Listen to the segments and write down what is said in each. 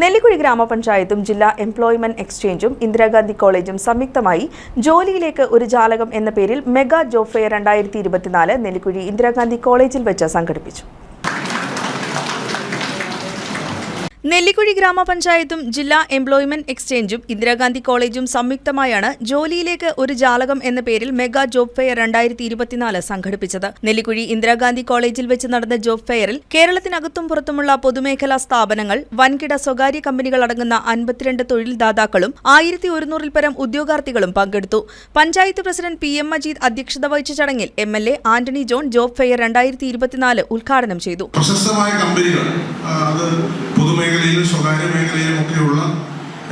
നെല്ലിക്കുഴി ഗ്രാമപഞ്ചായത്തും ജില്ലാ എംപ്ലോയ്മെന്റ് എക്സ്ചേഞ്ചും ഇന്ദിരാഗാന്ധി കോളേജും സംയുക്തമായി ജോലിയിലേക്ക് ഒരു ജാലകം എന്ന പേരിൽ മെഗാ ജോബ് ഫെയർ രണ്ടായിരത്തി ഇരുപത്തിനാല് നെല്ലിക്കുഴി ഇന്ദിരാഗാന്ധി കോളേജിൽ വെച്ച് സംഘടിപ്പിച്ചു. നെല്ലിക്കുഴി ഗ്രാമപഞ്ചായത്തും ജില്ലാ എംപ്ലോയ്മെന്റ് എക്സ്ചേഞ്ചും ഇന്ദിരാഗാന്ധി കോളേജും സംയുക്തമായാണ് ജോലിയിലേക്ക് ഒരു ജാലകം എന്ന പേരിൽ മെഗാ ജോബ് ഫെയർ രണ്ടായിരത്തി ഇരുപത്തിനാല് സംഘടിപ്പിച്ചത്. നെല്ലിക്കുഴി ഇന്ദിരാഗാന്ധി കോളേജിൽ വെച്ച് നടന്ന ജോബ് ഫെയറിൽ കേരളത്തിനകത്തും പുറത്തുമുള്ള പൊതുമേഖലാ സ്ഥാപനങ്ങൾ വൻകിട സ്വകാര്യ കമ്പനികൾ അടങ്ങുന്ന അൻപത്തിരണ്ട് തൊഴിൽദാതാക്കളും ആയിരത്തി ഒരുന്നൂറിൽ പരം ഉദ്യോഗാർത്ഥികളും പങ്കെടുത്തു. Panchayat president P M Majeed അധ്യക്ഷത വഹിച്ച ചടങ്ങിൽ M L A Antony John job fair രണ്ടായിരത്തി ഇരുപത്തിനാല് ഉദ്ഘാടനം ചെയ്തു. പ്രശസ്തമായ കമ്പനികൾ അത് പൊതുമേഖലയിലും സ്വകാര്യ മേഖലയിലും ഒക്കെയുള്ള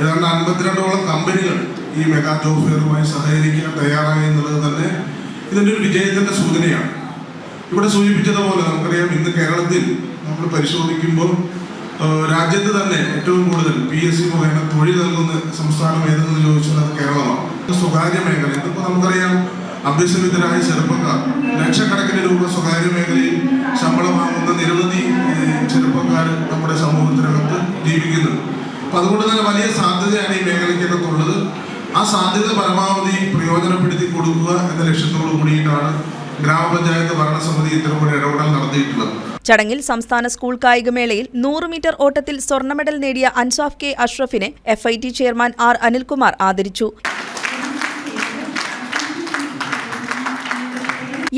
ഏതാണ്ട് അൻപത്തിരണ്ടോളം കമ്പനികൾ ഈ മെഗാ ജോബ് ഫെയറുമായി സഹകരിക്കാൻ തയ്യാറായി എന്നുള്ളത് തന്നെ ഇതിന്റെ ഒരു വിജയത്തിന്റെ സൂചനയാണ്. ഇവിടെ സൂചിപ്പിച്ചതുപോലെ നമുക്കറിയാം ഇന്ന് കേരളത്തിൽ നമ്മൾ പരിശോധിക്കുമ്പോൾ രാജ്യത്ത് തന്നെ ഏറ്റവും കൂടുതൽ പി എസ് സി മുഖേന തൊഴിൽ നൽകുന്ന സംസ്ഥാനം ഏതെന്ന് ചോദിച്ചാൽ കേരളമാണ്. സ്വകാര്യ മേഖല ഇതിപ്പോൾ നമുക്കറിയാം അഭ്യസനത്തിനായ ചെറുപ്പക്കാർ ലക്ഷക്കണക്കിന് രൂപ സ്വകാര്യ മേഖലയിൽ അപ്പൊ അതുകൊണ്ട് തന്നെ വലിയ സാധ്യതയാണ് ഈ മേഖലയ്ക്കൊക്കെ ഉള്ളത്. ആ സാധ്യത പരമാവധി പ്രയോജനപ്പെടുത്തി കൊടുക്കുക എന്ന ലക്ഷ്യത്തോടു കൂടിയിട്ടാണ് ഗ്രാമപഞ്ചായത്ത് ഭരണസമിതി ഇത്തരമൊരു ഇടപെടൽ നടത്തിയിട്ടുള്ളത്. ചടങ്ങിൽ സംസ്ഥാന സ്കൂൾ കായികമേളയിൽ നൂറ് മീറ്റർ ഓട്ടത്തിൽ സ്വർണ മെഡൽ നേടിയ അൻസാഫ് കെ അഷ്റഫിനെ F I T chairman R Anilkumar ആദരിച്ചു.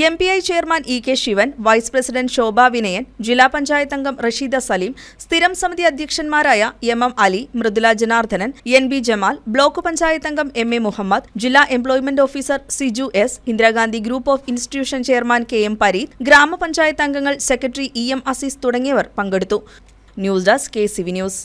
M P I chairman E K Sivan vice president Shobha Vinayan ജില്ലാ പഞ്ചായത്ത് അംഗം റഷീദ സലീം സ്ഥിരം സമിതി അധ്യക്ഷന്മാരായ M M Ali Mridula Janardhanan N B Jamal block panchayat അംഗം എം എ മുഹമ്മദ് ജില്ലാ employment officer Siju S Indira Gandhi group of institution chairman K M Pareeth ഗ്രാമപഞ്ചായത്ത് അംഗങ്ങൾ സെക്രട്ടറി ഇ എം അസീസ് തുടങ്ങിയവർ പങ്കെടുത്തു. News desk K C V news.